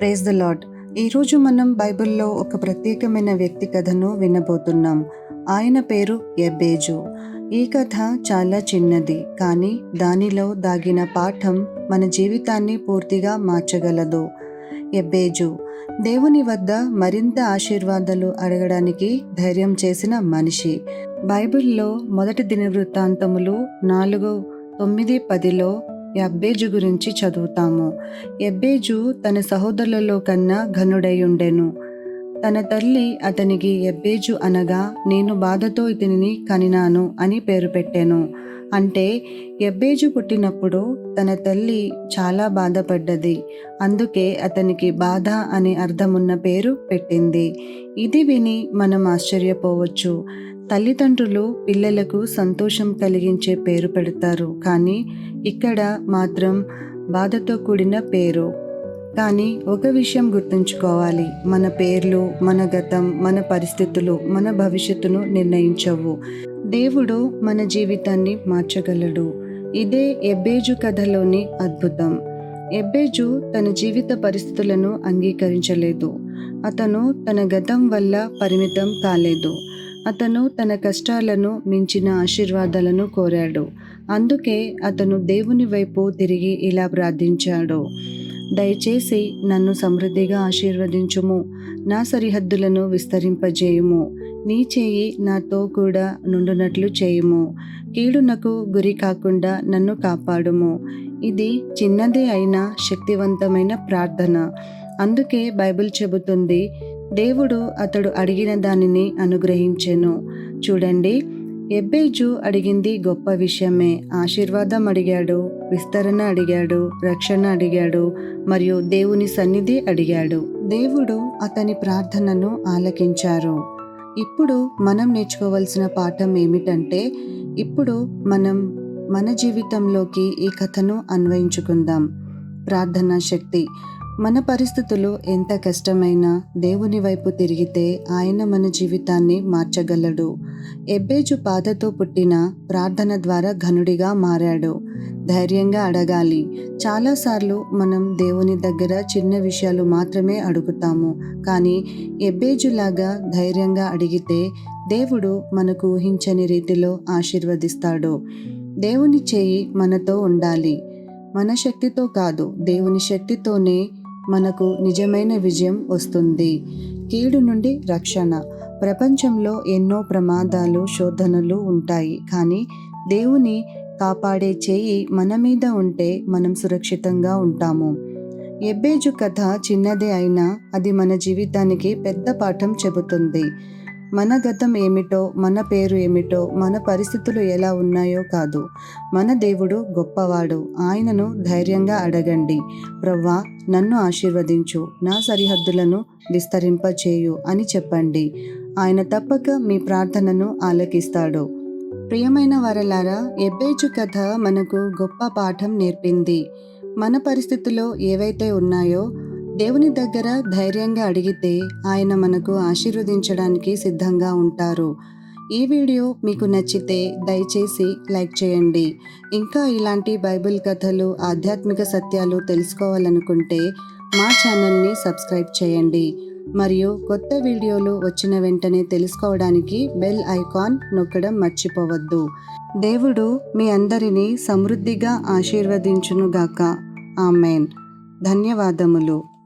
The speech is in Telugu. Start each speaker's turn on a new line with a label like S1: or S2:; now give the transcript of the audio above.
S1: ప్రేజ్ ద లాడ్ ఈరోజు మనం బైబిల్లో ఒక ప్రత్యేకమైన వ్యక్తి కథను వినబోతున్నాం. ఆయన పేరు ఎబ్బేజు ఈ కథ చాలా చిన్నది కానీ దానిలో దాగిన పాఠం మన జీవితాన్ని పూర్తిగా మార్చగలదు. ఎబ్బేజు దేవుని వద్ద మరింత ఆశీర్వాదాలు అడగడానికి ధైర్యం చేసిన మనిషి. బైబిల్లో మొదటి దినవృత్తాంతములు నాలుగు తొమ్మిది పదిలో యబ్బేజు గురించి చదువుతాము. ఎబ్బేజు తన సహోదరులలో కన్నా ఘనుడై ఉండెను. తన తల్లి అతనికి ఎబ్బేజు అనగా నేను బాధతో ఇతనిని కనినాను అని పేరు పెట్టాను. అంటే ఎబ్బేజు పుట్టినప్పుడు తన తల్లి చాలా బాధపడ్డది. అందుకే అతనికి బాధ అనే అర్థమున్న పేరు పెట్టింది. ఇది విని మనం ఆశ్చర్యపోవచ్చు. తల్లిదండ్రులు పిల్లలకు సంతోషం కలిగించే పేరు పెడతారు. కానీ ఇక్కడ మాత్రం బాధతో కూడిన పేరు. కానీ ఒక విషయం గుర్తుంచుకోవాలి. మన పేర్లు మన గతం మన పరిస్థితులు మన భవిష్యత్తును నిర్ణయించవు. దేవుడు మన జీవితాన్ని మార్చగలడు. ఇదే ఎబ్బేజు కథలోని అద్భుతం. ఎబ్బేజు తన జీవిత పరిస్థితులను అంగీకరించలేదు. అతను తన గతం వల్ల పరిమితం కాలేదు. అతను తన కష్టాలను మించిన ఆశీర్వాదాలను కోరాడు. అందుకే అతను దేవుని వైపు తిరిగి ఇలా ప్రార్థించాడు. దయచేసి నన్ను సమృద్ధిగా ఆశీర్వదించుము. నా సరిహద్దులను విస్తరింపజేయుము. నీ చేయి నాతో కూడా నుండునట్లు చేయుము. కీడునకు గురి కాకుండా నన్ను కాపాడుము. ఇది చిన్నదే అయినా శక్తివంతమైన ప్రార్థన. అందుకే బైబిల్ చెబుతుంది దేవుడు అతడు అడిగిన దానిని అనుగ్రహించెను. చూడండి ఎబ్బేజు అడిగింది గొప్ప విషయమే. ఆశీర్వాదం అడిగాడు విస్తరణ అడిగాడు రక్షణ అడిగాడు మరియు దేవుని సన్నిధి అడిగాడు. దేవుడు అతని ప్రార్థనను ఆలకించారు. ఇప్పుడు మనం నేర్చుకోవలసిన పాఠం ఏమిటంటే ఇప్పుడు మనం మన జీవితంలోకి ఈ కథను అన్వయించుకుందాం. ప్రార్థనా శక్తి. మన పరిస్థితులు ఎంత కష్టమైనా దేవుని వైపు తిరిగితే ఆయన మన జీవితాన్ని మార్చగలడు. ఎబ్బేజు పాదతో పుట్టిన ప్రార్థన ద్వారా ఘనుడిగా మారాడు. ధైర్యంగా అడగాలి. చాలాసార్లు మనం దేవుని దగ్గర చిన్న విషయాలు మాత్రమే అడుగుతాము. కానీ ఎబ్బేజులాగా ధైర్యంగా అడిగితే దేవుడు మనకు ఊహించని రీతిలో ఆశీర్వదిస్తాడు. దేవుని చేయి మనతో ఉండాలి. మన శక్తితో కాదు దేవుని శక్తితోనే మనకు నిజమైన విజయం వస్తుంది. కీడు నుండి రక్షణ. ప్రపంచంలో ఎన్నో ప్రమాదాలు శోధనలు ఉంటాయి. కానీ దేవుని కాపాడే చేయి మన మీద ఉంటే మనం సురక్షితంగా ఉంటాము. ఎబ్బేజు కథ చిన్నదే అయినా అది మన జీవితానికి పెద్ద పాఠం చెబుతుంది. మన గతం ఏమిటో మన పేరు ఏమిటో మన పరిస్థితులు ఎలా ఉన్నాయో కాదు. మన దేవుడు గొప్పవాడు. ఆయనను ధైర్యంగా అడగండి. ప్రవ్వా నన్ను ఆశీర్వదించు. నా సరిహద్దులను విస్తరింపచేయు అని చెప్పండి. ఆయన తప్పక మీ ప్రార్థనను ఆలకిస్తాడు. ప్రియమైన వరలారా ఎబ్బేచు కథ మనకు గొప్ప పాఠం నేర్పింది. మన పరిస్థితుల్లో ఏవైతే ఉన్నాయో దేవుని దగ్గర ధైర్యంగా అడిగితే ఆయన మనకు ఆశీర్వదించడానికి సిద్ధంగా ఉంటారు. ఈ వీడియో మీకు నచ్చితే దయచేసి లైక్ చేయండి. ఇంకా ఇలాంటి బైబిల్ కథలు ఆధ్యాత్మిక సత్యాలు తెలుసుకోవాలనుకుంటే మా ఛానల్ని సబ్స్క్రైబ్ చేయండి. మరియు కొత్త వీడియోలు వచ్చిన వెంటనే తెలుసుకోవడానికి బెల్ ఐకాన్ నొక్కడం మర్చిపోవద్దు. దేవుడు మీ అందరినీ సమృద్ధిగా ఆశీర్వదించునుగాక. ఆమెన్. ధన్యవాదములు.